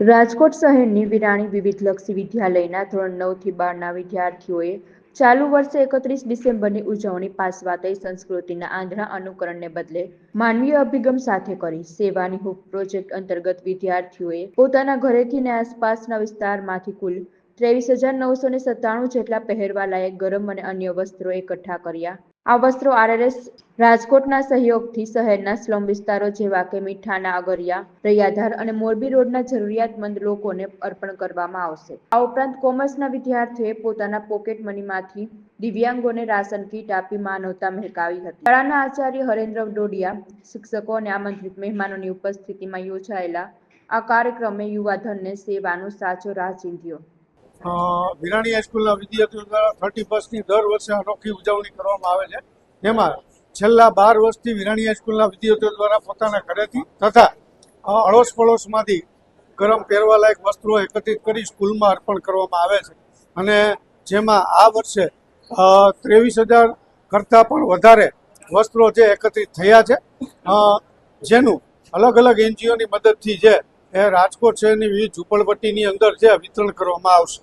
રાજકોટ શહેરની વિરાણી વિવિધલક્ષી વિદ્યાલયના ધોરણ નવથી બારના વિદ્યાર્થીઓએ ચાલુ વર્ષે એકત્રીસ ડિસેમ્બરની ઉજવણી પાસવાતય સંસ્કૃતિના આંધળા અનુકરણને બદલે માનવીય અભિગમ સાથે કરી સેવાની હૂફ પ્રોજેક્ટ અંતર્ગત વિદ્યાર્થીઓએ પોતાના ઘરેથી ને આસપાસના વિસ્તારમાંથી કુલ ત્રેવીસ હજાર નવસો ને સત્તાણું જેટલા પહેરવા લાયક ગરમ અને અન્ય વસ્ત્રો એકઠા કર્યા. આ વસ્ત્રો આરએલએસ રાજકોટના સહયોગથી શહેરના સ્લમ વિસ્તારો જેવા કે મીઠાના અગરિયા, રૈયાધાર અને મોરબી રોડના જરૂરિયાતમંદ લોકોને અર્પણ કરવામાં આવશે. આ ઉપરાંત કોમર્સના વિદ્યાર્થીઓએ પોતાના પોકેટ મનીમાંથી દિવ્યાંગોને રાશન કીટ આપી માનવતા મહેકાવી હતી. શાળાના આચાર્ય હરેન્દ્ર ડોડિયા, શિક્ષકો અને આમંત્રિત મહેમાનોની ઉપસ્થિતિમાં યોજાયેલા આ કાર્યક્રમે યુવાધનને સેવાનો સાચો રાહ ચીંધ્યો. વિરાણી હાઈસ્કૂલના વિદ્યાર્થીઓ દ્વારા થર્ટી ફર્સ્ટની દર વર્ષે અનોખી ઉજવણી કરવામાં આવે છે. જેમાં છેલ્લા બાર વર્ષથી વિરાણી હાઈસ્કૂલના વિદ્યાર્થીઓ દ્વારા પોતાના ઘરેથી તથા અડોશ પડોશમાંથી ગરમ પહેરવાલાયક વસ્ત્રો એકત્રિત કરી સ્કૂલમાં અર્પણ કરવામાં આવે છે. અને જેમાં આ વર્ષે ત્રેવીસ હજાર કરતાં પણ વધારે વસ્ત્રો જે એકત્રિત થયા છે. જેનું અલગ અલગ એનજીઓની મદદથી જે એ રાજકોટ શહેરની વિવિધ ઝૂંપડપટ્ટીની અંદર જે વિતરણ કરવામાં આવશે.